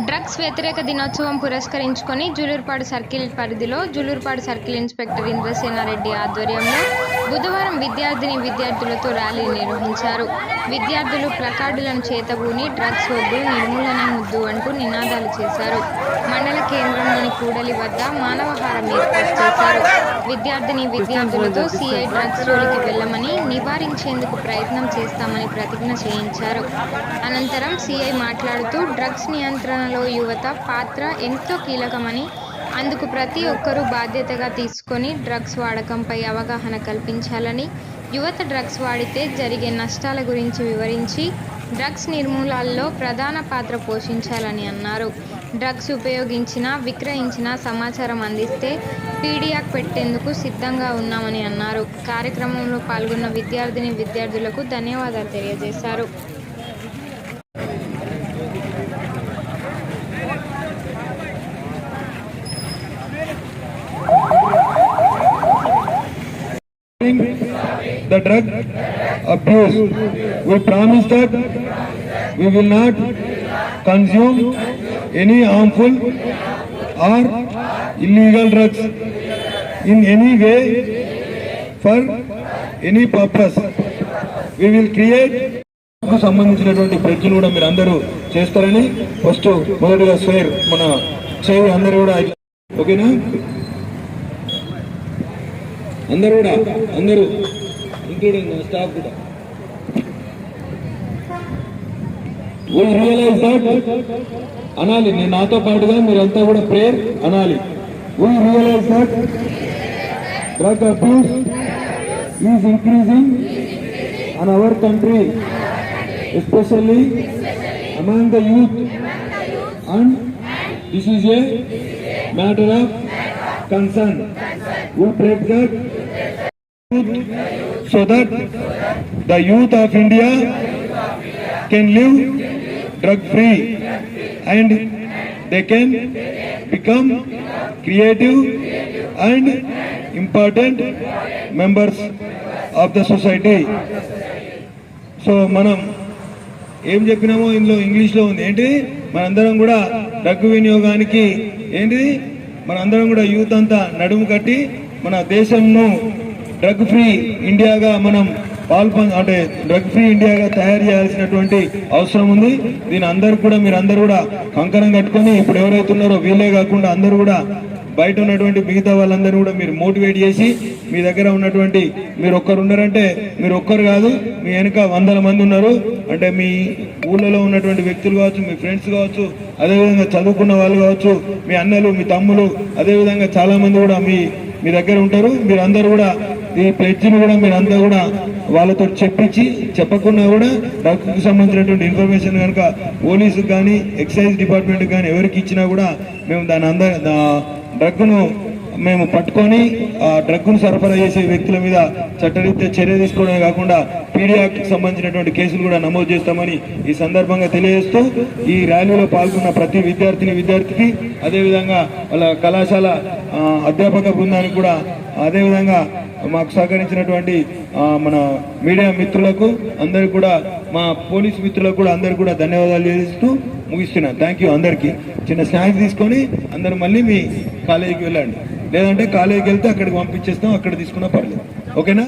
Drugs వ్యతిరేక దినోత్సవం పురస్కరించుకొని జూలూరుపాడు సర్కిల్ పరిధిలో జూలూరుపాడు సర్కిల్ ఇన్స్పెక్టర్ ఇంద్రసేనారెడ్డి ఆధ్వర్యంలో బుధవారం విద్యార్థిని విద్యార్థులతో ర్యాలీ నిర్వహించారు. విద్యార్థులు ప్లకార్డులను చేతబూని డ్రగ్స్ వద్దు నిర్మూలన ముద్దు అంటూ నినాదాలు చేశారు. మండల కేంద్రంలోని కూడలి వద్ద మానవహారం ఏర్పాటు చేశారు. విద్యార్థిని విద్యార్థులతో సిఐ డ్రగ్స్ జోలికి వెళ్ళమని నివారించేందుకు ప్రయత్నం చేస్తామని ప్రతిజ్ఞ చేయించారు. అనంతరం సిఐ మాట్లాడుతూ డ్రగ్స్ నియంత్రణలో యువత పాత్ర ఎంతో కీలకమని అందుకు ప్రతి ఒక్కరూ బాధ్యతగా తీసుకొని డ్రగ్స్ వాడకంపై అవగాహన కల్పించాలని యువత డ్రగ్స్ వాడితే జరిగే నష్టాల గురించి వివరించి డ్రగ్స్ నిర్మూలాల్లో ప్రధాన పాత్ర పోషించాలని అన్నారు. డ్రగ్స్ ఉపయోగించిన విక్రయించిన సమాచారం అందిస్తే పీడియాక్ పెట్టేందుకు సిద్ధంగా ఉన్నామని అన్నారు. కార్యక్రమంలో పాల్గొన్న విద్యార్థిని విద్యార్థులకు ధన్యవాదాలు తెలియజేశారు. Stopping the drug abuse. We promise that we will not consume any harmful or illegal drugs in any way for any purpose. We will create కు సంబంధించినటువంటి ప్రజలు కూడా మీరు అందరూ చేస్తారని ఫస్ట్ మొదటిగా స్వేర్ మన చేయి అందరూ కూడా ఓకేనా అందరూ కూడా అందరూ ఇంక్లూడింగ్ స్టాఫ్ కూడా అనాలి నేను నాతో పాటుగా మీరు అంతా కూడా ప్రేయర్ అనాలి will realize that drug abuse is increasing in our country especially among the youth and this is a matter of concern. who pray so that the youth of India can live drug free and they can become creative and important members of the society. So మనం ఏం చెప్పినామో ఇందులో ఇంగ్లీష్లో ఉంది ఏంటి మనందరం కూడా డగ్గు వినియోగానికి ఏంటిది మన అందరం కూడా యూత్ అంతా నడుము కట్టి మన దేశంను డ్రగ్ ఫ్రీ ఇండియాగా మనం పాల్పొ అంటే డ్రగ్ ఫ్రీ ఇండియాగా తయారు చేయాల్సినటువంటి అవసరం ఉంది. దీని అందరు కూడా మీరు అందరు కూడా కంకణం కట్టుకొని ఇప్పుడు ఎవరైతే ఉన్నారో వీళ్ళే కాకుండా అందరూ కూడా బయట ఉన్నటువంటి మిగతా వాళ్ళందరూ కూడా మీరు మోటివేట్ చేసి మీ దగ్గర ఉన్నటువంటి మీరు ఒక్కరు ఉన్నారంటే మీరు ఒక్కరు కాదు మీ వెనుక వందల మంది ఉన్నారు. అంటే మీ ఊళ్ళలో ఉన్నటువంటి వ్యక్తులు కావచ్చు మీ ఫ్రెండ్స్ కావచ్చు అదేవిధంగా చదువుకున్న వాళ్ళు కావచ్చు మీ అన్నలు మీ తమ్ములు అదేవిధంగా చాలామంది కూడా మీ మీ దగ్గర ఉంటారు. మీరు అందరూ కూడా ఈ ప్లెడ్జ్ని కూడా మీరు కూడా వాళ్ళతో చెప్పించి చెప్పకుండా కూడా డ్రగ్కి సంబంధించినటువంటి ఇన్ఫర్మేషన్ కనుక పోలీసుకు కానీ ఎక్సైజ్ డిపార్ట్మెంట్ కానీ ఎవరికి ఇచ్చినా కూడా మేము దాని అంద డ్రగ్ను మేము పట్టుకొని ఆ డ్రగ్ను సరఫరా చేసే వ్యక్తుల మీద చట్టరీత్యా చర్య తీసుకోవడమే కాకుండా పీడియాకి సంబంధించినటువంటి కేసులు కూడా నమోదు చేస్తామని ఈ సందర్భంగా తెలియజేస్తూ ఈ ర్యాలీలో పాల్గొన్న ప్రతి విద్యార్థిని విద్యార్థికి అదేవిధంగా వాళ్ళ కళాశాల అధ్యాపక బృందానికి కూడా అదేవిధంగా మాకు సహకరించినటువంటి మన మీడియా మిత్రులకు అందరికి కూడా మా పోలీస్ మిత్రులకు కూడా అందరికి కూడా ధన్యవాదాలు చేస్తూ ముగిస్తున్నాను. థ్యాంక్ యూ అందరికీ. చిన్న స్నాక్స్ తీసుకొని అందరు మళ్ళీ మీ కాలేజీకి వెళ్ళండి. లేదంటే కాలేజీకి వెళ్తే అక్కడికి పంపించేస్తాం అక్కడ తీసుకున్నా పర్లేదు. ఓకేనా?